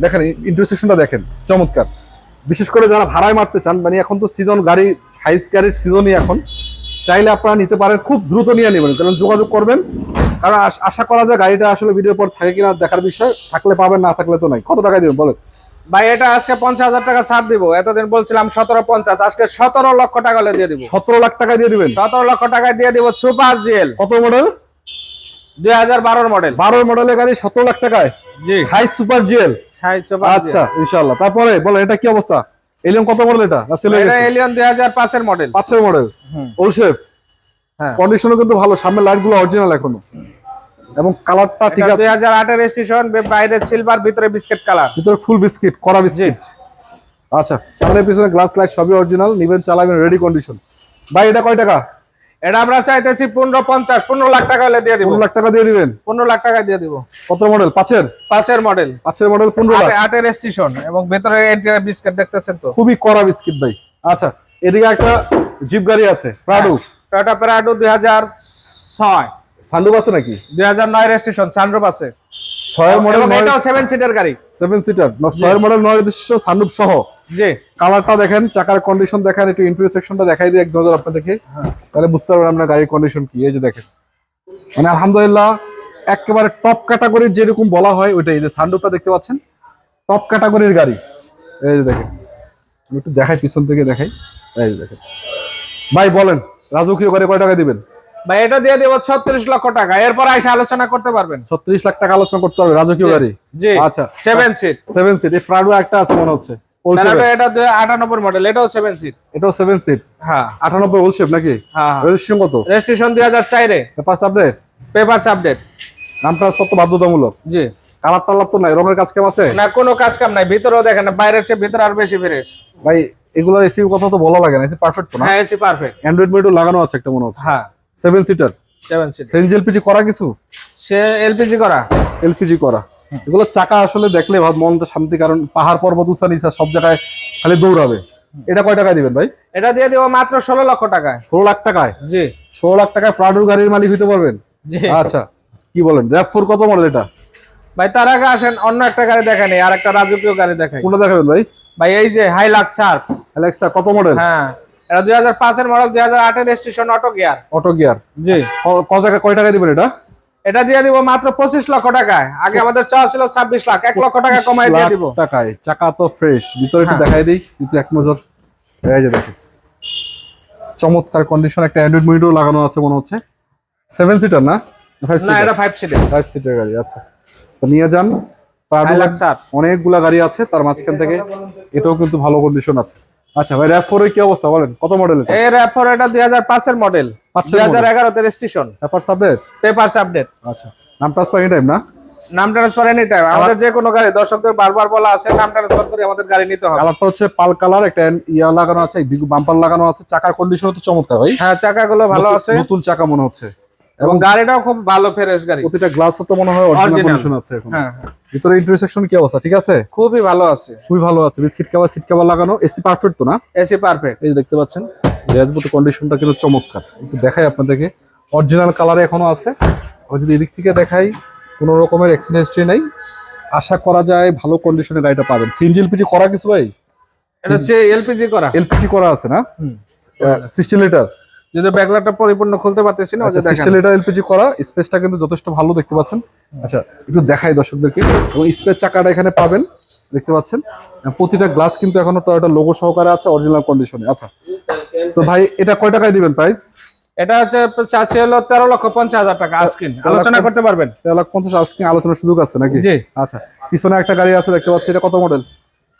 S2: দেখেন ইন্টারসেকশনটা দেখেন চমৎকার। বিশেষ করে যারা ভাড়ায় মারতে চান মানে এখন তো সিজন গাড়ি হাইস গাড়ির সিজনই এখন। চাইলে আপনারা নিতে পারেন খুব দ্রুত নিয়ে নেবেন কারণ যোগাযোগ করবেন। কারণ আশা করা যায় গাড়িটা আসলে ভিডিওর পর থাকে কিনা দেখার বিষয় থাকলে পাবেন না থাকলে তো নাই। কত টাকায় দেবেন বলেন?
S1: ভাই এটা আজকে পঞ্চাশ হাজার টাকা ছাড় দিব। এতদিন বলছিলাম সতেরো পঞ্চাশ আজকে সতেরো লক্ষ টাকা হলে দিয়ে দিব।
S2: সতেরো লাখ টাকা দিয়ে দিবেন?
S1: সতেরো লক্ষ টাকা দিয়ে দিব সুপার জিএল।
S2: কত মডেল?
S1: দুই হাজার বারোর মডেল।
S2: বারো মডেলের গাড়ি সতেরো লাখ টাকায়?
S1: জি।
S2: Hi super GL.
S1: Hi super
S2: আচ্ছা ইনশাআল্লাহ। তারপরে বলেন এটা কি অবস্থা? এলিয়ন কত মডেল এটা?
S1: এটা এলিয়ন দুই হাজার পাঁচের মডেল।
S2: পাঁচের মডেল। ওলশেফ
S1: হ্যাঁ।
S2: কন্ডিশনও কিন্তু ভালো সামনে লাইটগুলো অরিজিনাল এখনও। এবং কালারটা ঠিক আছে।
S1: হাজার আটের রেজিস্ট্রেশন বাইরে সিলভার ভিতরে বিস্কিট কালার
S2: ভিতরে ফুল বিস্কিট করা বিস্কিট আচ্ছা সামনে পিছনে গ্লাস লাইট সবই অরিজিনাল নিবেন চালাবেন রেডি কন্ডিশন ভাই এটা কয় টাকা?
S1: এটা আমরা চাইতেছি পনেরো পঞ্চাশ পনেরো লাখ টাকা হলে দিয়ে দিব।
S2: পনেরো লাখ টাকা দিয়ে দিবেন?
S1: পনেরো লাখ টাকা দিয়ে দিব।
S2: কত মডেল পাঁচের?
S1: পাঁচের মডেল
S2: পাঁচের মডেল পনেরো লাখ।
S1: আটের রেজিস্ট্রেশন এবং ভেতরে এন্টিয়ার বিস্কিট দেখতেছেন তো।
S2: খুবই করা বিস্কিট ভাই। আচ্ছা এদিকে একটা জিপ গাড়ি আছে প্রাডু
S1: টয়োটা প্রাডো দুই হাজার ছয়।
S2: সানরুফ আছে নাকি?
S1: দুই হাজার নয় রেজিস্ট্রেশন সানরুফ আছে।
S2: ছয়ের মডেল
S1: এটাও সেভেন সিটার গাড়ি।
S2: সিটার মডেল সানরুফ সহ।
S1: জি।
S2: কালারটা দেখেন চাকার কন্ডিশন দেখেন একটু ইন্টারিয়র সেকশনটা দেখাই দিই এক নজর আপনাদেরকে। তাহলে বুঝতে পারবেন আপনার গাড়ির কন্ডিশন কি এই যে দেখেন। মানে আলহামদুলিল্লাহ একেবারে টপ ক্যাটাগরির যেরকম বলা হয় ওইটাই। যে সানরুফটা দেখতে পাচ্ছেন টপ ক্যাটাগরির গাড়ি। এই যে দেখেন। একটু দেখাই পিছন থেকে দেখাই। এই যে দেখেন। ভাই বলেন রাজকীয় গাড়ি কয় টাকা দিবেন?
S1: ভাই এটা দিয়ে দেবো ছত্রিশ লক্ষ টাকা। এরপর এসে আলোচনা করতে পারবেন।
S2: ছত্রিশ লাখ টাকা আলোচনা করতে হবে রাজকীয় গাড়ি।
S1: জি
S2: আচ্ছা।
S1: সেভেন সিট
S2: সেভেন সিট এই প্রাডো একটা আছে মনে হচ্ছে
S1: এটা দুই আটানব্বই মডেল এটাও সেভেন সিট
S2: এটাও সেভেন সিট
S1: হ্যাঁ।
S2: আটানব্বই ওল নাকি?
S1: হ্যাঁ
S2: রেজিস্ট্রেশন কত?
S1: রেজিস্ট্রেশন দুই হাজার চারে।
S2: পেপারস আপডেট
S1: পেপারস আপডেট
S2: নাম ট্রান্সফার বাধ্যতামূলক।
S1: জি।
S2: কালার টালার তো নাই রঙের কাজ কেমন আছে?
S1: না কোনো কাজ কাম নাই ভিতরেও দেখেন না বাইরের চেয়ে ভিতরে আর বেশি ফ্রেশ
S2: ভাই এগুলো এসির কথা তো বলা লাগে না এসি পারফেক্ট না?
S1: হ্যাঁ এসি পারফেক্ট
S2: অ্যান্ড্রয়েড মিটার লাগানো আছে একটা মনে হচ্ছে।
S1: হ্যাঁ।
S2: Seven seater
S1: seven seat
S2: CNG LPG করা কিছু?
S1: সে এলপিজি করা।
S2: এলপিজি করা। এগুলো চাকা আসলে দেখলে মনটা শান্তি কারণ পাহাড় পর্বত উঁচা নিচা সব জায়গায় খালি দৌড়াবে। এটা কয় টাকায় দিবেন ভাই?
S1: এটা দিয়ে দিব মাত্র ষোলো লক্ষ টাকায়।
S2: ষোলো লাখ টাকায়?
S1: জি।
S2: ষোলো লাখ টাকায় প্রাডুর গাড়ির মালিক হইতে পারবেন?
S1: জি।
S2: আচ্ছা কি বলেন? র্যাপ ফোর কত মডেল এটা?
S1: ভাই তার আগে আসেন অন্য একটা গাড়ি দেখাই আর একটা রাজকীয় গাড়ি দেখাই
S2: কোনটা দেখাবেন ভাই?
S1: ভাই এই যে হাইলাক্স শার্প
S2: অ্যালেক্সা কত মডেল
S1: হ্যাঁ। এটা দুই হাজার মডেল দুই হাজার আটের অটো গিয়ার
S2: অটো গিয়ার
S1: জি।
S2: কত টাকা কয় টাকা দিবেন এটা?
S1: এটা দিয়ে দিব মাত্র পঁচিশ লক্ষ টাকায়। আগে আমাদের চাওয়া ছিল ছাব্বিশ লাখ এক লক্ষ টাকা কমাই দিয়ে দিব।
S2: টাকায়। চাকা তো ফ্রেশ ভিতরে একটু
S1: হ্যাঁ।
S2: দেখাই দিই কিন্তু এক নজর। এই যে দেখুন চমৎকার কন্ডিশন একটা অ্যান্ড্রয়েড মনিটর লাগানো আছে মনে হচ্ছে। সেভেন সিটার না? সিটার
S1: এটা সিটের
S2: গাড়ি আচ্ছা। তো নিয়ে যান। অনেকগুলা গাড়ি আছে তার মাঝখান থেকে। এটাও কিন্তু ভালো কন্ডিশন আছে। আচ্ছা ভাই র্যাপ ফোর কি অবস্থা বলেন? কত মডেল এটা?
S1: এই র্যাপর এটা দুই হাজার পাঁচের মডেল
S2: পাঁচের
S1: দুই হাজার এগারোতে স্টেশন
S2: পেপার সাবলেট
S1: পেপারস আপডেট
S2: আচ্ছা নাম ট্রান্সফার এনি টাইম না?
S1: নাম ট্রান্সফার এনি টাইম আমাদের যে কোনো গাড়ি দর্শকদের বারবার বলা আছে নাম ট্রান্সফার করে আমাদের গাড়ি নিতে হবে।
S2: কালারটা হচ্ছে পাল কালার একটা ইয়া লাগানো আছে বাম্পার লাগানো আছে চাকার কন্ডিশন তো চমৎকার ভাই।
S1: হ্যাঁ চাকাগুলো ভালো আছে।
S2: নতুন চাকা মনে হচ্ছে।
S1: এবং গাড়িটাও খুব ভালো ফ্রেশ গাড়ি।
S2: প্রতিটা গ্লাস তো মনে হয় অরিজিনাল কন্ডিশন আছে এখন।
S1: হ্যাঁ।
S2: ভিতরে ইন্টারসেকশন কি অবস্থা? ঠিক আছে?
S1: খুবই ভালো আছে।
S2: খুবই ভালো আছে। সিট কভার সিট কভার লাগানো এসি পারফেক্ট তো না?
S1: এসি পারফেক্ট
S2: এই যে দেখতে পাচ্ছেন ড্যাশবোর্ড কন্ডিশনটা কিন্তু চমৎকার। একটু দেখাই আপনাদেরকে। অরিজিনাল কালারে এখনও আছে। আর যদি এদিক থেকে দেখাই কোনো রকমের অ্যাক্সিডেন্ট হিস্ট্রি নাই। আশা করা যায় ভালো কন্ডিশনে গাড়িটা পাবেন। সিএনজি এলপিজি করা কিছু ভাই?
S1: এটা হচ্ছে এলপিজি করা।
S2: এলপিজি করা আছে না? সিক্সটি লিটার
S1: যদি ব্যাকলাইটটা পরিপূর্ণ খুলতে পারতেছি না
S2: আচ্ছা সিক্সটি
S1: দেখেন।
S2: লিটার এলপিজি করা স্পেসটা কিন্তু যথেষ্ট ভালো দেখতে পাচ্ছেন। আচ্ছা একটু দেখাই দর্শকদেরকে। এবং স্পেস চাকাটা এখানে পাবেন দেখতে পাচ্ছেন। প্রতিটা গ্লাস কিন্তু এখনও টয়োটা লোগো সহকারে আছে অরিজিনাল কন্ডিশনে আচ্ছা তো ভাই এটা কয় টাকায় দিবেন প্রাইস
S1: এটা হচ্ছে চাষি হলো তেরো লক্ষ পঞ্চাশ হাজার টাকা আজকিন আলোচনা করতে পারবেন?
S2: তেরো লাখ পঞ্চাশ আজকে আলোচনার সুযোগ আছে নাকি?
S1: জি।
S2: আচ্ছা পিছনে একটা গাড়ি আছে দেখতে পাচ্ছি। এটা কত মডেল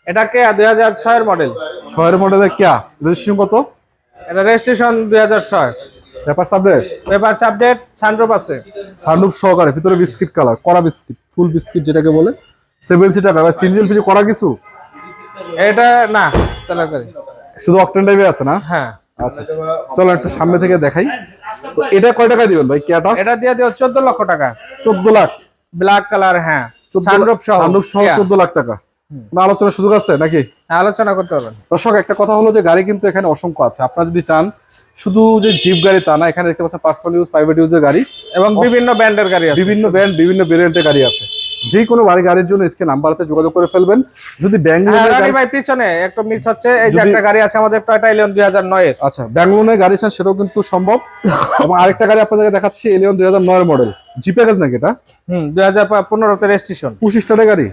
S1: এটা কে? দুই হাজার ছয়ের মডেল
S2: ছয়ের মডেলের ক্যা রেজিস্ট্রেশন কত?
S1: এটা রেজিস্ট্রেশন দুই হাজার ছয়।
S2: পেপার সাবজেক্ট
S1: পেপার আছে।
S2: সানরুফ সহকারে ভিতরে বিস্কিট কালার কড়া বিস্কিট ফুল বিস্কিট যেটাকে বলে। সেভেন সিটার সিঙ্গেল পিছু কিছু?
S1: এটা না
S2: শুধু অকটেন টাইপে আছে না?
S1: হ্যাঁ।
S2: আচ্ছা চলো একটু সামনে থেকে দেখাই। তো এটা কয় টাকা দিবেন ভাই ক্যাটা?
S1: এটা দিয়ে দিও চোদ্দ লক্ষ টাকা।
S2: চোদ্দ লাখ।
S1: ব্ল্যাক কালার হ্যাঁ।
S2: সানরুফ
S1: সহ।
S2: সানরুফ সহ
S1: Yeah.
S2: চোদ্দ লাখ টাকা। কোনো আলোচনার সুযোগ আছে নাকি?
S1: হ্যাঁ, আলোচনা করতে পারবেন
S2: দর্শক একটা কথা হলো যে গাড়ি কিন্তু এখানে অসংখ্য আছে। আপনারা যদি চান শুধু যে জিপ গাড়ি তা না এখানে দেখতে পাচ্ছেন পার্সোনাল ইউজ প্রাইভেট ইউজের গাড়ি
S1: এবং বিভিন্ন ব্র্যান্ডের গাড়ি আছে।
S2: বিভিন্ন ব্র্যান্ড বিভিন্ন ভেরিয়েন্টের গাড়ি আছে। যে কোনো বাড়ি গাড়ির জন্য এসকে নাম্বারতে যোগাযোগ করে ফেলবেন। যদি ব্যাঙ্গালোর গাড়ি-
S1: ভাই পিছনে একটু মিস হচ্ছে। এই যে একটা গাড়ি আছে আমাদের টয়টা এলিয়ন দুই হাজার নয়ের
S2: আচ্ছা ব্যাঙ্গালোরে গাড়ি চান সেটাও কিন্তু সম্ভব। [LAUGHS] এবং আরেকটা গাড়ি আপনাদেরকে দেখাচ্ছি এলিয়ন দুই হাজার নয় মডেল জিপে গাছ নাকি এটা?
S1: হুম দুই হাজার পনেরোতে রেজিস্ট্রেশন
S2: পুশ স্টারের গাড়ি।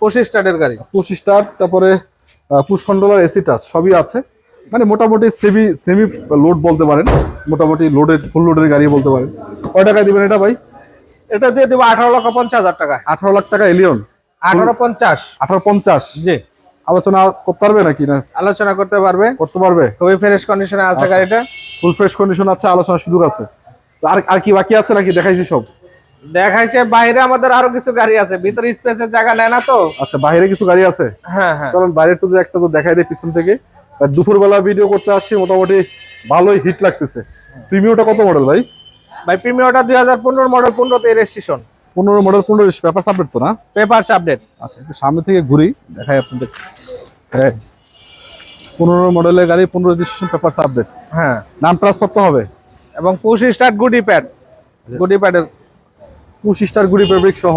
S1: পঁচিশ স্টার্টের গাড়ি?
S2: পুশ স্টার তারপরে পুশ কন্ট্রোলার এসি টাচ সবই আছে। মানে মোটামুটি সেমি সেমি লোড বলতে পারেন। মোটামুটি লোডের ফুল লোডের গাড়ি বলতে পারেন। কয় টাকায় দিবেন এটা ভাই?
S1: এটা দিয়ে দেবো আঠারো লক্ষ পঞ্চাশ হাজার টাকা
S2: আঠারো লাখ টাকা এলিয়ন
S1: আঠারো পঞ্চাশ।
S2: আঠারো পঞ্চাশ।
S1: জি।
S2: আলোচনা করতে পারবে নাকি না?
S1: আলোচনা করতে পারবে।
S2: করতে পারবে?
S1: খুবই ফ্রেশ কন্ডিশনে আছে গাড়িটা।
S2: ফুল ফ্রেশ কন্ডিশন আছে আলোচনার সুযোগ আছে। আর আর কি বাকি আছে নাকি? দেখাইছি সব।
S1: দেখাইছে বাইরে আমাদের আরও কিছু গাড়ি আছে ভিতরে স্পেসের জায়গা নেয় না তো?
S2: আচ্ছা বাইরে কিছু গাড়ি আছে?
S1: হ্যাঁ হ্যাঁ।
S2: কারণ বাইরে একটু একটা তো দেখাই দেয় পিছন থেকে। দুপুরবেলা ভিডিও করতে আসছি মোটামুটি ভালোই হিট লাগতেছে। প্রিমিয়মটা কত মডেল ভাই?
S1: ভাই প্রিমিয়ারটা দুই হাজার পনেরো মডেল পনেরোতে রেজিস্ট্রেশন
S2: পনেরো মডেল পনেরো পেপার সাবজেক্ট তো না?
S1: পেপারস আপডেট
S2: আচ্ছা একটু সামনে থেকে ঘুরি দেখাই আপনাদের। হ্যাঁ পনেরো মডেলের গাড়ি পনেরো রেজিস্ট্রেশন পেপার সাবজেক্ট
S1: হ্যাঁ।
S2: নাম ট্রান্সফার তো হবে।
S1: এবং পুশ স্টার্ট গুডি প্যাড গুডি প্যাডের
S2: পুশ স্টার গুড়ি ফেব্রিক সহ।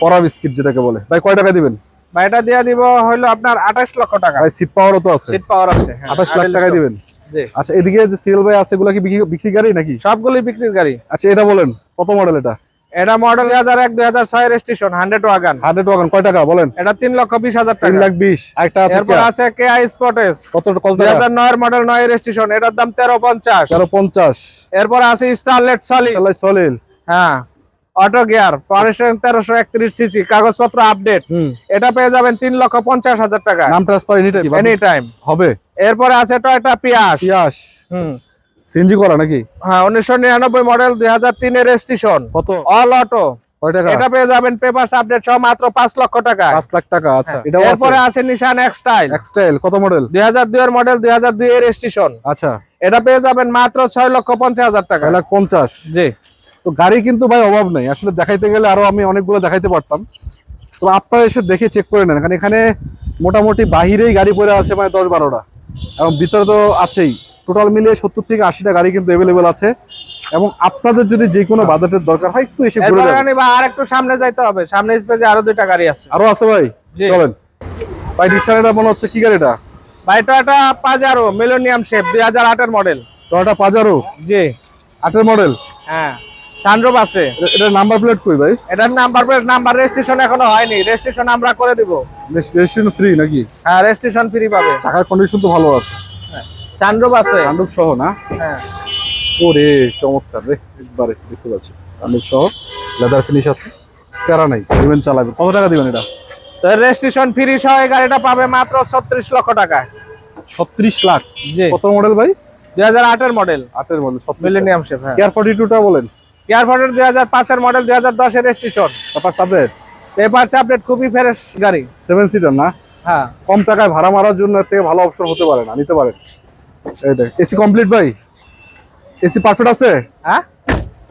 S2: করা বিস্কিট যেটাকে বলে। ভাই কয় টাকা দিবেন?
S1: ভাই এটা দেয়া দিব হলো আপনার আঠাশ লক্ষ টাকা।
S2: ভাই সিট পাওয়ারও তো আছে।
S1: সিট পাওয়ার আছে হ্যাঁ,
S2: আঠাশ লাখ টাকায় দিবেন?
S1: জি।
S2: আচ্ছা এদিকে যে সিরিয়াল ভাই আছে এগুলো কি বিক্রি- বিক্রি গাড়ি নাকি?
S1: সবগুলোই বিক্রির গাড়ি।
S2: আচ্ছা এটা বলেন কত মডেল এটা?
S1: এটা মডেল দুই হাজার এক দুই হাজার ছয় registration hundred wagon
S2: hundred wagon কয় টাকা বলেন?
S1: এটা তিন লক্ষ বিশ হাজার
S2: তিন
S1: টাকা
S2: লাখ বিশ। আরেকটা আছে
S1: এরপর আছে স্পটেস
S2: কত কত
S1: দুই
S2: টাকা
S1: হাজার নয়ের মডেল নয় রেজিস্ট্রেশন এটার দাম তেরো পঞ্চাশ।
S2: তেরো পঞ্চাশ।
S1: এরপর আছে স্টারলেট সলি
S2: চালাই সলিল
S1: হ্যাঁ অটো গিয়ার তেরোশো একত্রিশ সিসি কাগজপত্র আপডেট এটা পেয়ে যাবেন তিন লক্ষ পঞ্চাশ হাজার টাকা
S2: নাম transfer any time
S1: any time
S2: হবে।
S1: এরপরে আছে টয়টা পিয়াস
S2: পিয়াস
S1: হুম।
S2: সিএনজি করা নাকি?
S1: হ্যাঁ উনিশশো নিরানব্বই মডেল দুই হাজার তিনের রেজিস্ট্রেশন
S2: কত?
S1: অল অটো এটা পেয়ে যাবেন পেপার আপডেট সহ মাত্র পাঁচ লক্ষ টাকা।
S2: পাঁচ লাখ টাকা আচ্ছা এটাও
S1: এরপরে আছে। নিশান এক্সটাইল
S2: এক্সটাইল কত মডেল
S1: দুই হাজার দুই এর মডেল দুই হাজার দুই এর রেজিস্ট্রেশন
S2: আচ্ছা।
S1: এটা পেয়ে যাবেন মাত্র ছয় লক্ষ পঞ্চাশ হাজার টাকা।
S2: লাখ পঞ্চাশ।
S1: জি।
S2: তো গাড়ি কিন্তু ভাই অভাব নেই। আসলে দেখাইতে গেলে আরও আমি অনেকগুলো দেখাইতে পারতাম। তো আপনারা এসে দেখে চেক করে নেন। কারণ এখানে মোটামুটি বাহিরেই গাড়ি পড়ে আছে মানে দশ বারোটা। এবং ভিতরে তো আছেই। টোটাল মিলিয়ে সত্তর থেকে আশিটা গাড়ি কিন্তু অ্যাভেলেবেল আছে। এবং আপনাদের যদি যে কোনো বাজেটের দরকার হয় একটু এসে ঘুরে যাবেন
S1: আর একটু সামনে যাইতে হবে। সামনে স্পেসে আরও দুইটা গাড়ি আছে।
S2: আরও আছে ভাই। চলেন। ভাই রিক্সাটা মনে হচ্ছে কি গাড়িটা?
S1: ভাই Toyota Pajero millennium shape model
S2: Toyota Pajero
S1: জি।
S2: মডেল
S1: হ্যাঁ। আছে।
S2: এটা নাম্বার প্লেট কই ভাই?
S1: এটার নাম্বার প্লেট নাম্বার রেজিস্ট্রেশন এখনও হয়নি। রেজিস্ট্রেশন আমরা করে দিব।
S2: রেজিস্ট্রেশন ফ্রি নাকি?
S1: হ্যাঁ রেজিস্ট্রেশন ফ্রি পাবে।
S2: চাকার কন্ডিশন তো ভালো আছে।
S1: সানরুফ আছে?
S2: সানরূপ সহ না?
S1: হ্যাঁ।
S2: ওরে চমৎকার রে একবারে দেখতে পাচ্ছি। সহ লেদার ফিনিশ আছে প্যারা নাই দিবেন চালাবে। কত টাকা দিবেন এটা?
S1: তো রেজিস্ট্রেশন ফ্রি সহ গাড়িটা পাবে মাত্র ছত্রিশ লক্ষ টাকায়
S2: ছত্রিশ লাখ?
S1: জি।
S2: কত মডেল ভাই?
S1: দুই হাজার আটের মডেল
S2: আটের মডেল ছত্রিশ
S1: মিলেনিয়াম শেপ হ্যাঁ।
S2: কেয়ার ফর্টি টুটা বলেন
S1: এয়ারপোর্টের দুই হাজার পাঁচের মডেল দুই হাজার দশের রেজিস্ট্রেশন
S2: তারপর সাবজেক্ট
S1: পেপার আপডেট খুবই ফ্রেশ গাড়ি।
S2: সেভেন সিটার না?
S1: হ্যাঁ।
S2: কম টাকায় ভাড়া মারার জন্য এর থেকে ভালো অপশন হতে পারে না নিতে পারেন। এসি কমপ্লিট ভাই? এসি পারফেক্ট আছে?
S1: হ্যাঁ?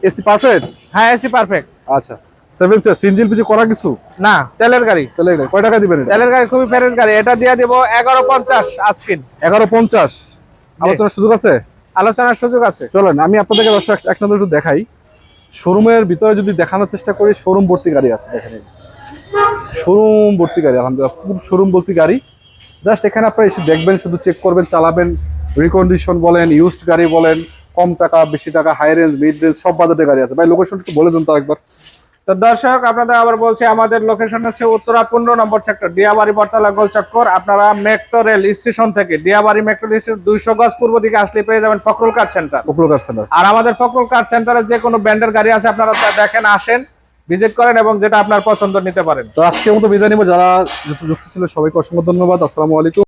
S2: এসি পারফেক্ট
S1: হ্যাঁ এসি পারফেক্ট
S2: আচ্ছা সেভেন সিটার সিঞ্জিল পিছু করা কিছু?
S1: না তেলের গাড়ি।
S2: তাহলে এটা কয় টাকা দিবেন
S1: তেলের গাড়ি খুবই ফ্রেশ গাড়ি। এটা দিয়ে দিব এগারো পঞ্চাশ আজকিন
S2: এগারো পঞ্চাশ। আলোচনার সুযোগ আছে?
S1: আলোচনার সুযোগ আছে।
S2: চলেন আমি আপনাদেরকে দর্শক এক নজর একটু দেখাই। শোরুমের ভিতরে যদি দেখানোর চেষ্টা করি শোরুম ভর্তি গাড়ি আছে দেখেন শোরুম ভর্তি গাড়ি আলহামদুলিল্লাহ খুব শোরুম ভর্তি গাড়ি। জাস্ট এখানে আপনারা এসে দেখবেন শুধু চেক করবেন চালাবেন। রিকন্ডিশন বলেন ইউজড গাড়ি বলেন কম টাকা বেশি টাকা হাই রেঞ্জ মিড রেঞ্জ সব বাজেটের গাড়ি আছে। ভাই লোকেশন একটু বলে দেন তো একবার।
S1: তো দর্শক আপনাদের আবার বলছি আমাদের লোকেশন হচ্ছে উত্তরা পনেরো নম্বর সেক্টর ডিয়াবাড়ি বটতলা গোল চক্কর আপনারা মেট্রো রেল স্টেশন থেকে ডিয়াবাড়ি মেট্রো স্টেশন দুইশো গজ পূর্ব দিকে আসলে পেয়ে যাবেন ফকরুল কার সেন্টার ফকরুল
S2: উপকার সেন্টার
S1: আর আমাদের ফকরুল কার সেন্টারে যে কোনো ব্র্যান্ডের গাড়ি আছে আপনারা তা দেখেন আসেন ভিজিট করেন এবং যেটা আপনার পছন্দ নিতে পারেন।
S2: তো আজকের মতো বিদায় নিব। যারা যুক্ত যুক্ত ছিল সবাইকে অসংখ্য ধন্যবাদ। আসসালামু আলাইকুম।